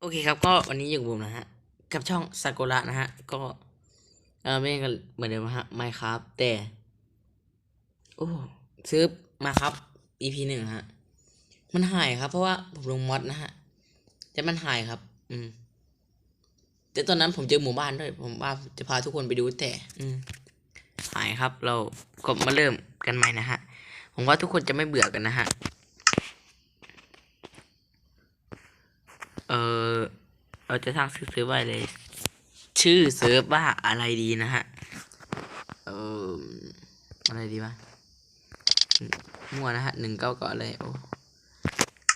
โอเคครับก็วันนี้อยู่กับผมนะฮะ กับช่องซากุระนะฮะ ก็ เออไม่กันเหมือนเดิมฮะไม่ครับแต่ โอ้ซื้อมาครับ EP หนึ่งฮะ มันหายครับ เพราะว่าผมลงมอดนะฮะ แต่มันหายครับ อืม แต่ตอนนั้นผมเจอหมู่บ้านด้วย ผมว่าจะพาทุกคนไปดูแต่ อืม หายครับ เราก็มาเริ่มกันใหม่นะฮะ ผมว่าทุกคนจะไม่เบื่อกันนะฮะ เออเราจะสร้างชื่อเซิร์ฟไว้เลย ชื่อเซิร์ฟว่าอะไรดีนะฮะ เอออะไรดีวะมั่วนะฮะหนึ่งเก้าก่อนเลยโอ้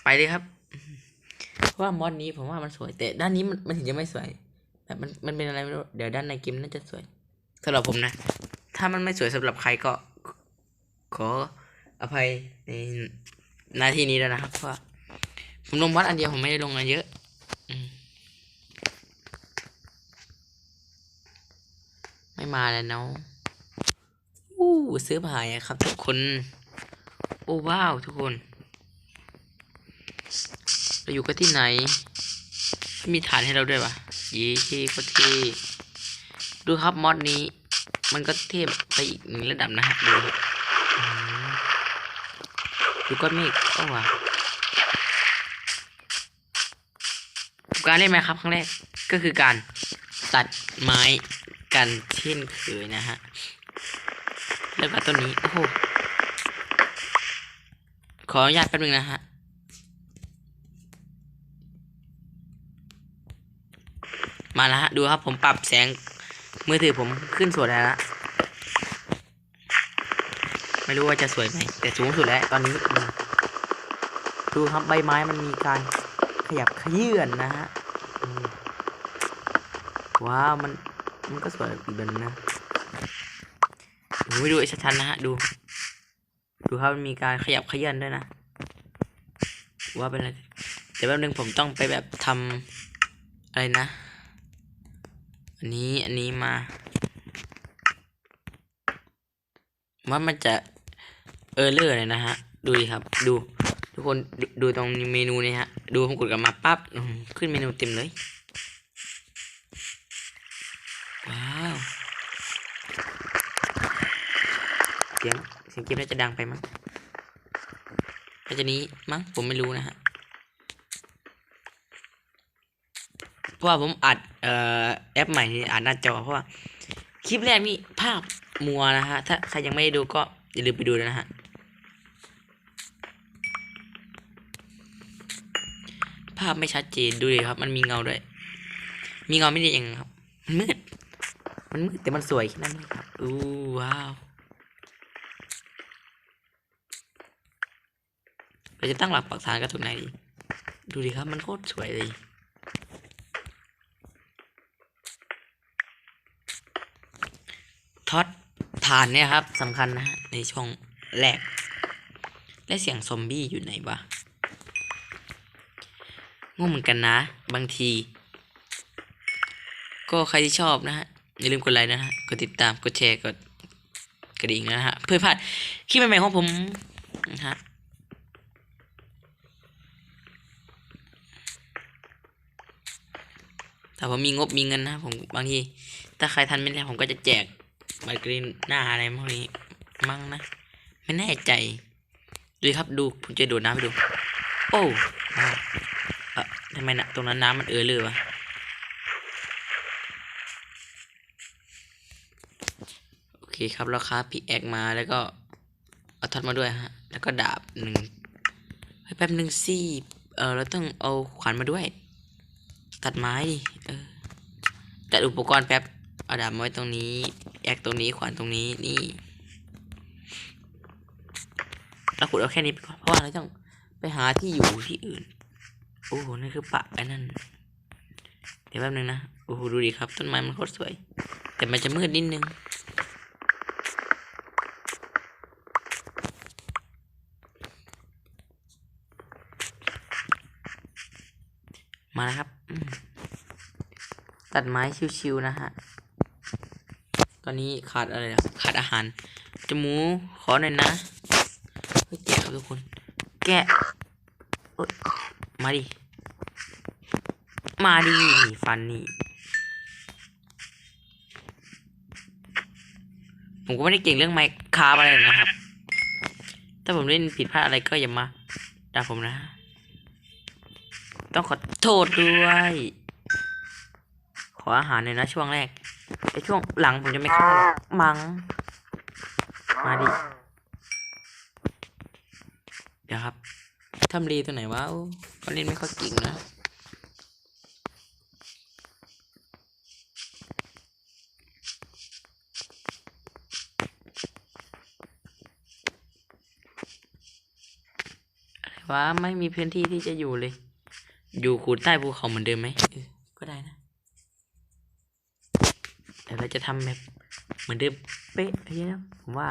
ไปเลยครับ เพราะว่ามอดนี้ผมว่ามันสวยแต่ด้านนี้มันมันถึงจะไม่สวยแบบมันมันเป็นอะไรไม่รู้เดี๋ยวด้านในเกมน่าจะสวยสำหรับผมนะ ถ้ามันไม่สวยสำหรับใครก็ ขออภัยในนาทีนี้แล้วนะครับเพราะผมลงมอดอันเดียวผมไม่ได้ลงอันเยอะ อืม ไม่มาแล้วเนาะอู้ซื้อผายครับ ทุกคน โอ้ว้าวทุกคนเราอยู่กันที่ไหน มีฐานให้เราด้วยวะยี่ที่ก็ที่ดูครับมอดนี้ มันก็เทพไปอีกหนึ่งระดับนะฮะดูดูก้อนเมฆโอ้ว้าวการเล่นไหมครับครั้งแรกก็คือการตัดไม้ กันเช่นเคยนะฮะแล้วก็ต้นนี้โอ้โหขออนุญาตแป๊บนึงนะฮะมาแล้วฮะดูครับผมปรับแสงมือถือผมขึ้นสวยแล้ว ไม่รู้ว่าจะสวยไหมแต่สูงสุดแล้วตอนนี้ดูครับใบไม้มันมีการขยับขยื่นนะฮะว้าวมัน มันก็สวยอีกแบบนึงนะดูไปดูไอ้ชัดๆนะฮะดู ดูครับมันมีการขยับขยื่นด้วยนะ ว่าเป็นอะไรเดี๋ยวแป๊บนึงผมต้องไปแบบทำอะไรนะ อันนี้อันนี้มาว่ามันจะเออเลอร์เลยนะฮะ ดูดิครับ ดู ทุกคนดูดูตรงเมนูนี่ฮะ ดูผมกดกลับมาปั๊บขึ้นเมนูเต็มเลย ว้าวเสียงเสียงเกมน่าจะดังไปมั้งน่าจะนี้มั้งผมไม่รู้นะฮะเพราะว่าผมอัดเอ่อแอปใหม่นี่อัดหน้าจอเพราะว่าคลิปแรกนี่ภาพมัวนะฮะถ้าใครยังไม่ได้ดูก็อย่าลืมไปดูนะฮะภาพไม่ชัดเจนดูเลยครับ มันมีเงาด้วย มีเงาไม่ได้ยังครับ มันมืด มันมืดแต่มันสวยแค่นั้นเองครับอู้ว้าว เราจะตั้งหลักปักฐานกันตรงไหนดี ดูดิครับมันโคตรสวยเลยท็อตฐานเนี่ยครับสำคัญนะฮะในช่องแรก และเสียงซอมบี้อยู่ไหนวะงงเหมือนกันนะ บางที ก็ใครที่ชอบนะฮะ อย่าลืมกดไลค์นะฮะ กดติดตาม กดแชร์ กดกระดิ่งนะฮะ เพื่อพลาดคลิปใหม่ๆของผมนะฮะ ถ้าผมมีงบมีเงินนะผมบางที ถ้าใครทันไม่ได้ผมก็จะแจกใบกรีนหน้าอะไรพวกนี้มั่งนะ ไม่แน่ใจ ดูครับดูผมจะโดดน้ำไปดู โอ้เออทำไมนะตรงนั้นน้ำมันเออเลยวะโอเคครับแล้วครับพี่แอกมาแล้วก็เอาท็อตมาด้วยฮะ แล้วก็ดาบหนึ่งเฮ้แป๊บหนึ่งสิเออเราต้องเอาขวานมาด้วย ตัดไม้ดิเออจัดอุปกรณ์แป๊บเอาดาบมไว้ตรงนี้แอกตรงนี้ขวานตรงนี้นี่เราขุดเอาแค่นี้ไปก่อนเพราะว่าเราต้องไปหาที่อยู่ที่อื่น โอ้โหนั่นคือปะไอ้นั่น เดี๋ยวแป๊บนึงนะโอ้โหดูดิครับ ต้นไม้มันโคตรสวย แต่มันจะมืดนิดนึงมาแล้วครับ ตัดไม้ชิวๆนะฮะ ตอนนี้ขาดอะไรอะขาดอาหาร จมูขอหน่อยนะแกะครับทุกคน แกะมาดิ มาดิฟันนี่ ผมก็ไม่ได้เก่งเรื่องไมค์คาบอะไรนะครับ ถ้าผมเล่นผิดพลาดอะไรก็อย่ามาด่าผมนะ ต้องขอโทษด้วย ขออาหารหน่อยนะช่วงแรกแต่ช่วงหลังผมจะไม่เข้าหรอกมังมาดิ เดี๋ยวครับทำรีตัวไหนวะก็เล่นไม่ค่อยเก่งนะอะไรวะไม่มีพื้นที่ที่จะอยู่เลย อยู่ขูดใต้ภูเขาเหมือนเดิมไหม จะทำแบบเหมือนเดิมเป๊ะอะไรเฮ้ยนะผมว่า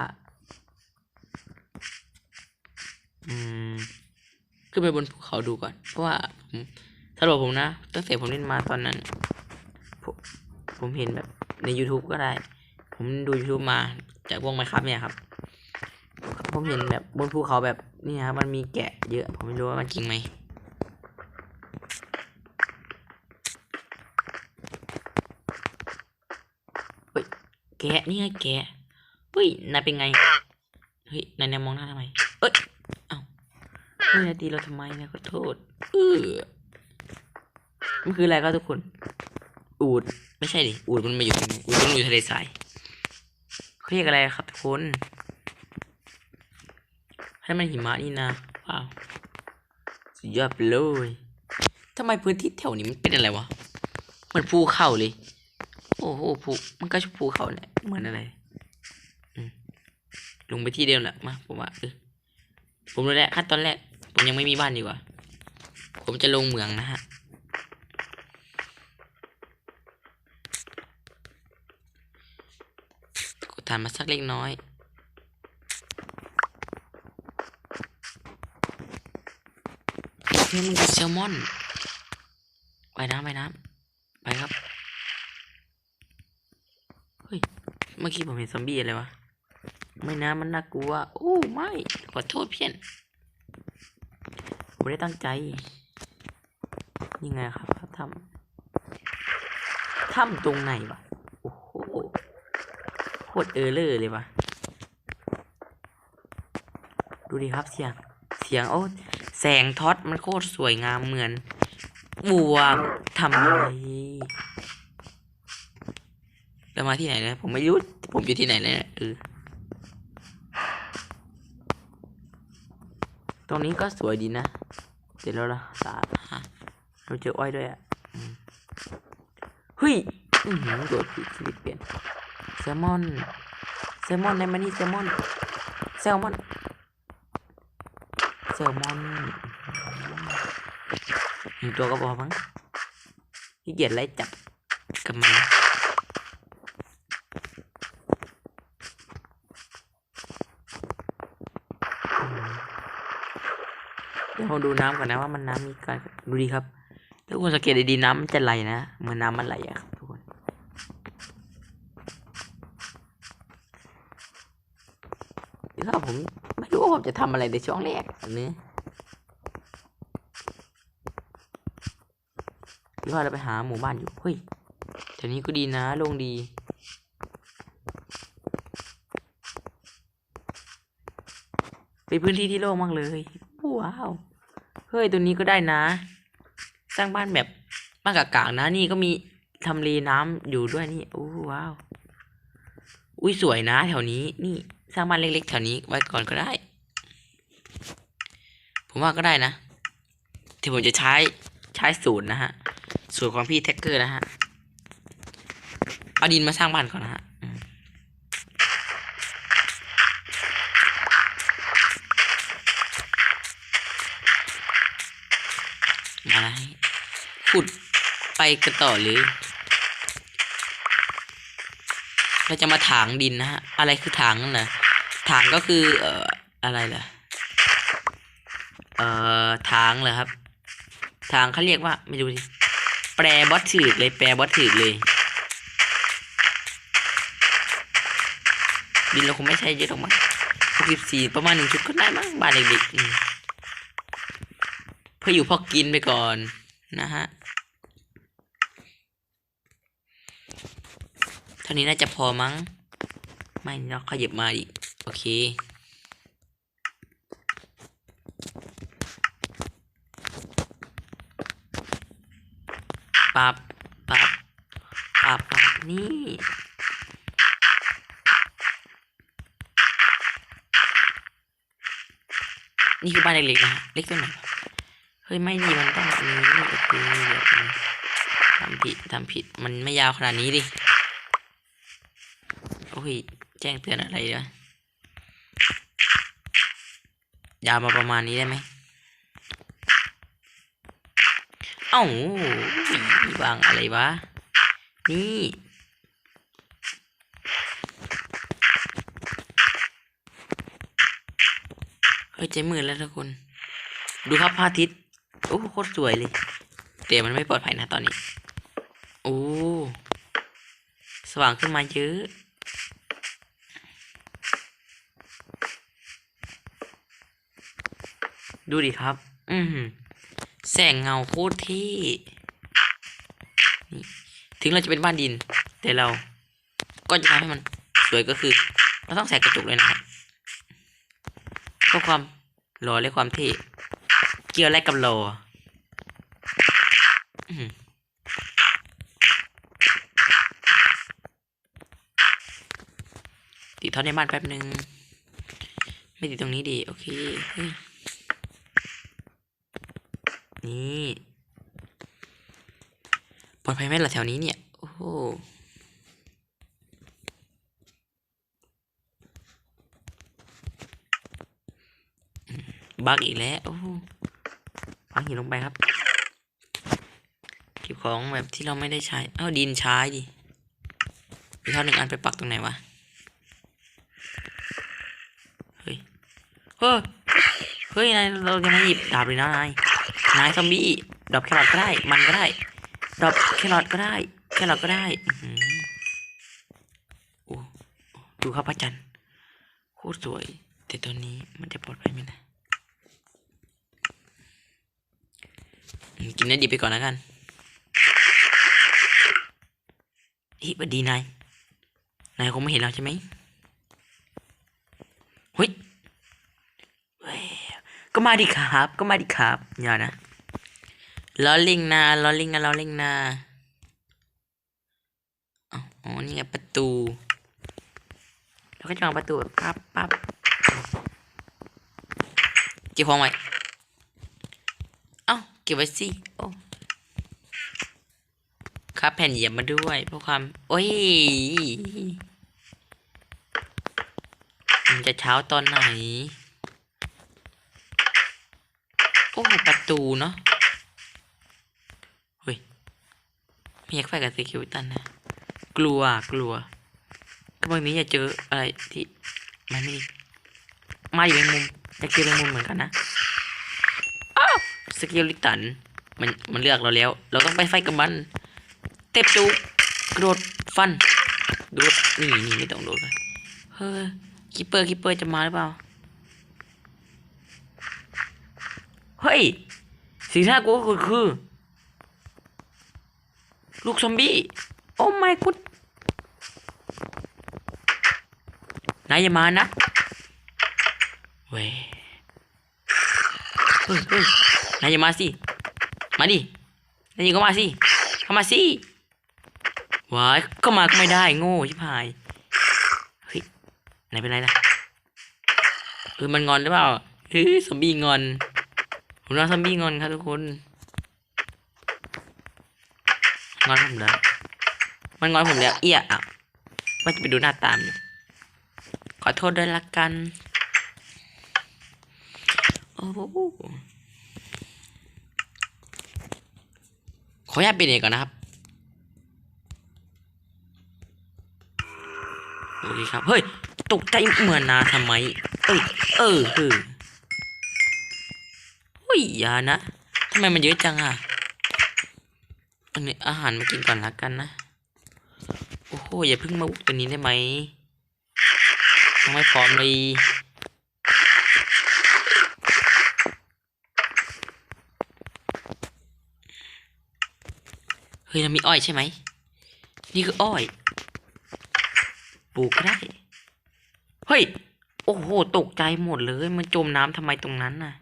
อืมขึ้นไปบนภูเขาดูก่อน เพราะว่าผมสำหรับผมนะ ตั้งแต่ผมเล่นมาตอนนั้น ผมผมเห็นแบบใน YouTube ก็ได้ ผมดู YouTube มาจากวงไมครับเนี่ยครับ ผมเห็นแบบบนภูเขาแบบนี่ครับมันมีแกะเยอะ ผมไม่รู้ว่ามันจริงไหม เฮ้ย แกะนี่ไงแกะเฮ้ยนายเป็นไง เฮ้ยนายนายมองหน้าทำไม เอ้ย เอ้าเฮ้ยนายตีเราทำไมนะขอโทษ เออมันคืออะไรครับทุกคน อูด ไม่ใช่ดิ อูดมันมาอยู่ตรงนี้อูดมันอยู่ทะเลทรายเขาเรียกอะไรครับทุกคน ให้มันหิมะนี่นะว้าวสุดยอดไปเลยทำไมพื้นที่แถวนี้มันเป็นอะไรวะมือนภูเขาเลย โอ้โหภูมันก็ชภูเขาเนี่ย เหมือนอะไรลงไปที่เดียวแหละมาผมว่าผมรู้แล้วขั้นตอนแรก ผมยังไม่มีบ้านดีกว่า ผมจะลงเหมืองนะฮะกดฐานมาสักเล็กน้อยเฮ้ยมันคือแซลมอน ไปน้ำไปน้ำไปครับ เฮ้ย เมื่อกี้ผมเห็นซอมบี้อะไรวะ ไม่นะมันน่ากลัวโอ้ไม่ ขอโทษเพี้ยนผมได้ตั้งใจ นี่ไงครับครับถ้ำถ้ำตรงไหนวะ โอ้โหโคตรเออเลอร์เลยวะ ดูดิครับเสียง เสียงโอ้แสงท็อตมันโคตรสวยงามเหมือนบัวทำอะไร เรามาที่ไหนนะผมไม่รู้ผมอยู่ที่ไหนเลยนะเออตรงนี้ก็สวยดีนะเดี๋ยวเราละสาฮะเราเจออ้อยด้วยอะอืมเฮ้ยอือหือโดดผิดชีวิตเปลี่ยนแซลมอนแซลมอนในมันนี่แซลมอนแซลมอนแซลมอนหนึ่งตัวก็พอมั้งขี้เกียจไล่จับกับมัน เดี๋ยวผมดูน้ำก่อนนะว่ามันน้ำมีการดูดีครับถ้าคุณสังเกตดีๆน้ำมันจะไหลนะเหมือนน้ำมันไหลอะครับทุกคนเดี๋ยวถ้าผมไม่รู้ว่าผมจะทำอะไรในช่วงแรกอันนี้หรือว่าเราไปหาหมู่บ้านอยู่เฮ้ยแถวนี้ก็ดีนะโล่งดีเป็นพื้นที่ที่โล่งมากเลย ว้าว เฮ้ยตัวนี้ก็ได้นะ สร้างบ้านแบบบ้านกากๆนะ นี่ก็มีทำเลน้ำอยู่ด้วยนี่โอ้ว้าว อุ้ยสวยนะ แถวนี้ นี่ สร้างบ้านเล็กๆแถวนี้ไว้ก่อนก็ได้ ผมว่าก็ได้นะที่ผมจะใช้ใช้สูตรนะฮะ สูตรของพี่แท็กเกอร์นะฮะ เอาดินมาสร้างบ้านก่อนนะฮะอื มาแล้วขุดไปกันต่อเลยเราจะมาถางดินนะฮะ อะไรคือถางนั่นนะถางก็คือเอ่ออะไรล่ะ เอ่อถางเหรอครับ ถางเขาเรียกว่าไม่รู้ดิแปรบอสถือเลยแปรบอสถือเลย ดินเราคงไม่ใช่เยอะหรอกมั้งหกสิบสี่ประมาณหนึ่งชุดก็ได้มั้งบ้านเด็กๆ ก็อยู่พอกินไปก่อนนะฮะเท่านี้น่าจะพอมั้ง ไม่เราขยับมาอีก โอเคปับปับปับปับนี่นี่คือบ้านเล็กๆนะเล็กตัวไหน ฮ้ยไม่ดีมันต้องอันนี้โอเคเดี๋ยวนะทำผิดทำผิดมันไม่ยาวขนาดนี้ดิโอ้ยแจ้งเตือนอะไรวะยาวมาประมาณนี้ได้ไหมเอ้าวางอะไรวะ นี่เฮ้ยใจมืดแล้วทุกคน ดูครับพระอาทิตย์ โอ้โคตรสวยเลยแต่มันไม่ปลอดภัยนะตอนนี้ โอ้สว่างขึ้นมาเยอะ ดูดิครับ อือหือแสงเงาโคตรเท่นี่ถึงเราจะเป็นบ้านดิน แต่เราก็จะทำให้มันสวยก็คือ เราต้องใส่กระจกเลยนะครับเพื่อความหล่อและความเท่ เกี่ยวอะไรกับหล่ออื้อหือติดท่อในบ้านแป๊บหนึ่งไม่ติดตรงนี้ดี โอเค นี่ปลอดภัยไหมล่ะแถวนี้เนี่ย โอ้โหบักอีกแล้วโอ้ หินลงไปครับ เก็บของแบบที่เราไม่ได้ใช้ เอ้าดินใช้ดิมีเท่าหนึ่งอันไปปักตรงไหนวะ เฮ้ย เฮ้ย เฮ้ยนายเราจะมาหยิบดาบเลยนะนาย นายซอมบี้ดอกแครอทก็ได้ มันก็ได้ดอกแครอทก็ได้ แครอทก็ได้โอ้ดูครับพระจันทร์โคตรสวย แต่ตอนนี้มันจะปลอดภัยไหมนะอืม กินเนื้อดิบไปก่อนแล้วกันอีบดีนาย นายคงไม่เห็นเราใช่ไหมเฮ้ยเว้ยก็มาดิครับ ก็มาดิครับอย่านะล้อลิงนาล้อลิงนะล้อลิงนาอ๋ออ๋อนี่ไงประตู แล้วก็จะวางประตูแบบปั๊บปั๊บเก็บของไว้ เก็บไว้สิโอ้ครับแผ่นเหยียบมาด้วยเพื่อความ โอ้ยมันจะเช้าตอนไหน โอ้ประตูเนาะเฮ้ยไม่อยากไฟกับซีคิวตันนะ กลัวกลัวก็บางนี้อย่าเจออะไรที่มันไม่ดีมาอยู่ในมุมอยากเจอในมุมเหมือนกันนะ สกิลลิตันมันมันเลือกเราแล้ว เราต้องไปไฟกับมัน เต็บจูกระโดดฟันโดดนี่นี่ไม่ต้องโดดเลยเฮ้ยคิปเปอร์คิปเปอร์จะมาหรือเปล่าเฮ้ยสิ่งที่น่ากลัวก็คือ ลูกซอมบี้ โอ้ my god นายอย่ามานะเว้ยเฮ้ย นายอย่ามาสิ มาดิ นายก็มาสิเข้ามาสิว้ายก็มาก็ไม่ได้โง่ชิบหาย เฮ้ยนายเป็นไรนะเออมันงอนหรือเปล่าเฮ้ยซอมบี้งอน ผมว่าซอมบี้งอนครับทุกคน งอนผมแล้วมันงอนผมแล้ว เอี้ยอะว่าจะไปดูหน้าตามอยู่ขอโทษด้วยละกัน โอ้โห ขออนุญาตปิดเองก่อนนะครับโอเคครับ เฮ้ย ตกใจเหมือนนาทำไม เอ้ยเออเออเฮ้ยอย่านะทำไมมันเยอะจังอะอันนี้อาหารมากินก่อนละกันนะ โอ้โห อย่าเพิ่งมาบุกตัวนี้ได้ไหม ไม่พร้อมเลย เฮ้ยเรามีอ้อยใช่ไหม นี่คืออ้อย ปลูกก็ได้ เฮ้ย โอ้โห ตกใจหมดเลย มันจมน้ำทำไมตรงนั้นน่ะ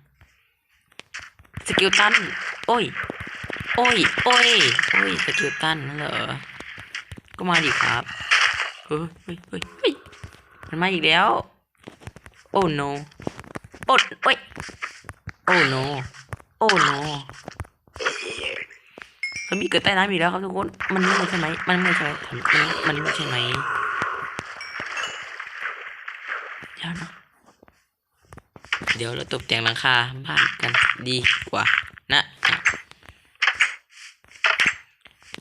สกิลตัน โอ้ย โอ้ย โอ้ย โอ้ย สกิลตันนั่นเหรอ ก็มาดิครับ เฮ้ยเฮ้ยเฮ้ยมันมาอีกแล้ว โอ้ no โอ้ยโอ้ no โอ้ no เขามีเกิดใต้น้ำอีกแล้วครับทุกคน มันไม่ใช่ไหม มันไม่ใช่ไหมมันมันไม่ใช่ไหมเดี๋ยวนะเดี๋ยวเราตกแต่งหลังคาบ้านกันดีกว่า นะ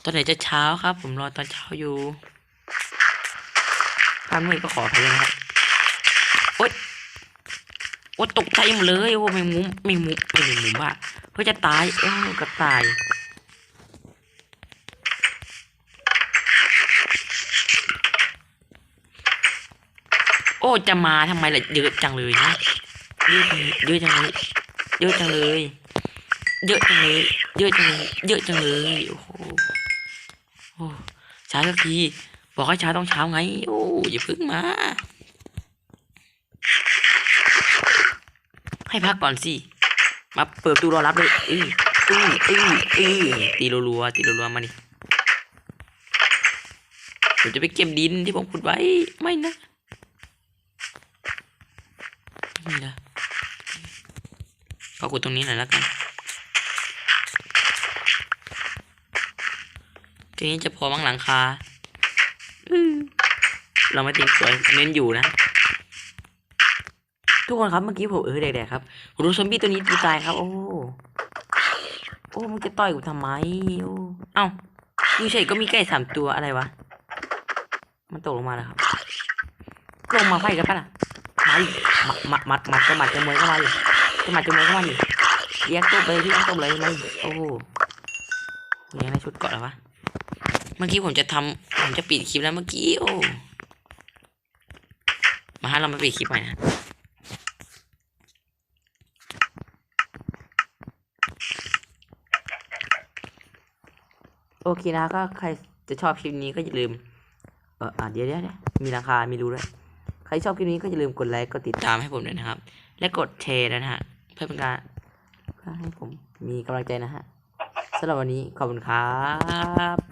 ตอนไหนจะเช้าครับ ผมรอตอนเช้าอยู่ถ้ามืดก็ขออภัยด้วยนะครับ โอ๊ยโอ๊ยตกใจหมดเลย โอ้แมงมุมแมงมุมแมงมุมว่าเพื่อจะตายเอ้ากระตาย อ้จะมาทำไมล่ะเยอะจังเลยนะเยอะจังเลยเยอะจังเลยเยอะจังเลยเยอะจังเลยเยอะจังเลยเยอะจังเลยโอ้โหช้าสักทีบอกให้ช้าต้องเช้าไงโอ้อย่าพึ่งมา ให้พักก่อนสิมาเปิดตู้รอรับเลยอืออืออืออือตีรัวๆตีรัวๆมาดิผมจะไปเก็บดินที่ผมขุดไว้ไม่นะ ไม่นะก็ขุดตรงนี้หน่อยแล้วกันทีนี้จะพอมั้งหลังคาเราไม่ติงสวยเน้นอยู่นะ ทุกคนครับเมื่อกี้ผมเออแดกๆครับผมดูซอมบี้ตัวนี้ตีตายครับ โอ้โอ้มันจะต่อยกูทำไมโอ้เอ้าดูเฉยก็มีไก่สามตัวอะไรวะ มันตกลงมาแล้วครับ ลงมาไฟกันปะล่ะ มาดิมามามามาจะหมัดจะมวยก็มาดิจะหมัดจะมวยก็มาดิเรียกตัวไปเลยที่ต้องตัวเลยมาดิโอ้โหยังในชุดเกาะแล้ววะเมื่อกี้ผมจะทำผมจะปิดคลิปแล้วเมื่อกี้โอ้มาฮะเรามาปิดคลิปใหม่นะโอเคนะก็ใครจะชอบคลิปนี้ก็อย่าลืมเอออะเดี๋ยวเดี๋ยวเดี๋ยวมีราคามีรู้ด้วย ใครชอบคลิปนี้ก็อย่าลืมกดไลค์กดติดตามให้ผมด้วยนะครับ และกดแชร์นะฮะเพื่อเป็นการเพื่อให้ผมมีกำลังใจนะฮะสำหรับวันนี้ขอบคุณครับ